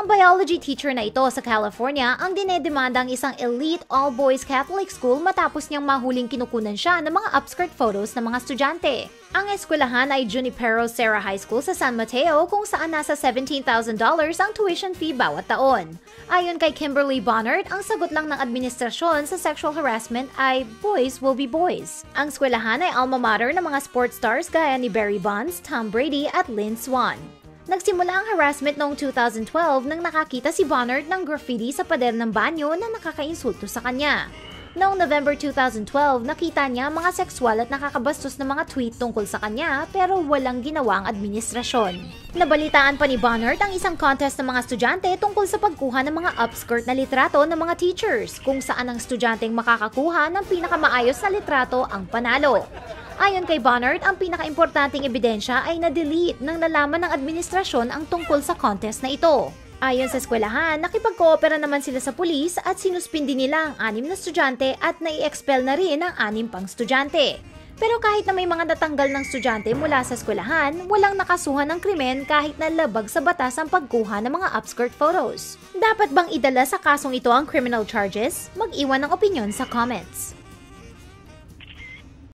Ang biology teacher na ito sa California ang dinedemanda ang isang elite all-boys Catholic school matapos niyang mahuling kinukunan siya ng mga upskirt photos ng mga estudyante. Ang eskwelahan ay Junipero Serra High School sa San Mateo kung saan nasa $17,000 ang tuition fee bawat taon. Ayon kay Kimberly Bonnard, ang sagot lang ng administrasyon sa sexual harassment ay boys will be boys. Ang eskwelahan ay alma mater ng mga sports stars gaya ni Barry Bonds, Tom Brady at Lynn Swan. Nagsimula ang harassment noong 2012 nang nakakita si Bonnard ng graffiti sa pader ng banyo na nakakainsulto sa kanya. Noong November 2012, nakita niya mga sexual at nakakabastos na mga tweet tungkol sa kanya pero walang ginawa ang administrasyon. Nabalitaan pa ni Bonnard ang isang contest ng mga estudyante tungkol sa pagkuha ng mga upskirt na litrato ng mga teachers kung saan ang estudyanteng makakakuha ng pinakamaayos na litrato ang panalo. Ayon kay Bonnard, ang pinakaimportanteng ebidensya ay na-delete nang nalaman ng administrasyon ang tungkol sa contest na ito. Ayon sa eskwelahan, nakipag-coopera naman sila sa pulis at sinuspindi nila ang anim na estudyante at nai-expel na rin ang anim pang estudyante. Pero kahit na may mga natanggal ng estudyante mula sa eskwelahan, walang nakasuhan ng krimen kahit na labag sa batas ang pagkuha ng mga upskirt photos. Dapat bang idala sa kasong ito ang criminal charges? Mag-iwan ng opinion sa comments.